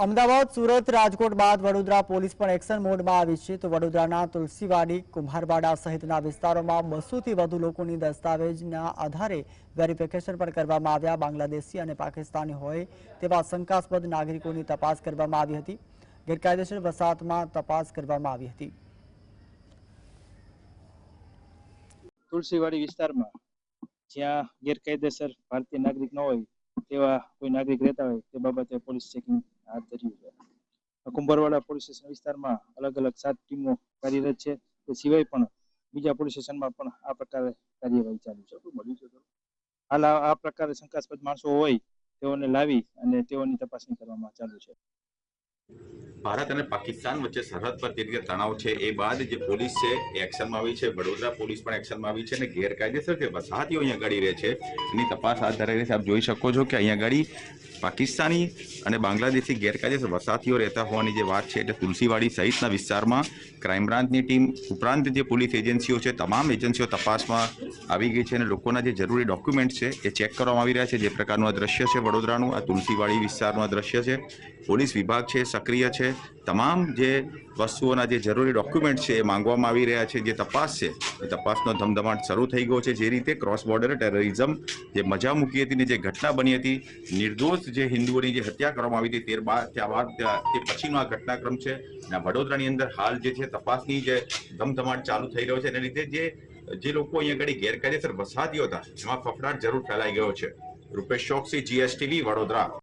અમદાવાદ, સુરત, રાજકોટ બાદ વડોદરા પોલીસ પણ એક્શન મોડમાં આવી છે. તો વડોદરાના તુલસીવાડી કુંભારવાડા સહિતના વિસ્તારોમાં બસોથી વધુ લોકોની દસ્તાવેજના આધારે વેરિફિકેશન પણ કરવામાં આવ્યા. બાંગ્લાદેશી અને પાકિસ્તાની હોય તેવા શંકાસ્પદ નાગરિકોની તપાસ કરવામાં આવી હતી. ગેરકાયદેસર વસાહતમાં તપાસ કરવામાં આવી હતી. તુલસીવાડી વિસ્તારમાં જ્યાં ગેરકાયદેસર ભારતીય નાગરિક ન હોય તેવા કોઈ નાગરિક રહેતા હોય તે બાબતે પોલીસ ચેકિંગ હાથ ધર્યું છે. કુંભારવાડા પોલીસ સ્ટેશન વિસ્તારમાં અલગ અલગ સાત ટીમો કાર્યરત છે. તે સિવાય પણ બીજા પોલીસ સ્ટેશનમાં પણ આ પ્રકારે કાર્યવાહી ચાલુ છે. હાલ આ પ્રકારે શંકાસ્પદ માણસો હોય તેઓને લાવી અને તેઓની તપાસણી કરવામાં ચાલુ છે. ભારત અને પાકિસ્તાન વચ્ચે સરહદ પર જે રીતે તણાવ છે એ બાદ જે પોલીસ છે એ એક્શનમાં આવી છે. વડોદરા પોલીસ પણ એક્શનમાં આવી છે અને ગેરકાયદેસર જે વસાહતીઓ અહીંયા ગાડી રહે છે એની તપાસ હાથ ધરાઈ રહી છે. આપ જોઈ શકો છો કે અહીંયા ગાડી પાકિસ્તાની અને બાંગ્લાદેશી ગેરકાયદેસર વસાહતીઓ રહેતા હોવાની જે વાત છે એટલે તુલસીવાડી સહિતના વિસ્તારમાં ક્રાઇમ બ્રાન્ચની ટીમ ઉપરાંત જે પોલીસ એજન્સીઓ છે, તમામ એજન્સીઓ તપાસમાં આવી ગઈ છે અને લોકોના જે જરૂરી ડોક્યુમેન્ટ છે એ ચેક કરવામાં આવી રહ્યા છે. જે પ્રકારનું આ દ્રશ્ય છે વડોદરાનું, આ તુલસીવાડી વિસ્તારનું આ દ્રશ્ય છે. પોલીસ વિભાગ છે, સક્રિય છે. તમામ જે વસ્તુઓના જે જરૂરી ડોક્યુમેન્ટ છે એ માંગવામાં આવી રહ્યા છે, જે તપાસ છે, એ તપાસનો ધમધમાટ શરૂ થઈ ગયો છે. જે રીતે ક્રોસ બોર્ડર ટેરરિઝમ જે મજા મૂકી હતી ને જે ઘટના બની હતી, નિર્દોષ જે હિન્દુઓની જે હત્યા કરવામાં આવી હતી તે બાદ, ત્યારબાદ ત્યાં- તે પછીનો આ ઘટનાક્રમ છે. અને વડોદરાની અંદર હાલ જે છે તપાસની જે ધમધમાટ ચાલુ થઈ રહ્યો છે. એના લીધે જે જે લોકો અહીંયા આગળ ગેરકાયદેસર વસાહતીઓ હતા, એમાં ફફડાટ જરૂર ફેલાઈ ગયો છે. રૂપેશ ચોકસી જીએસટીવી વડોદરા.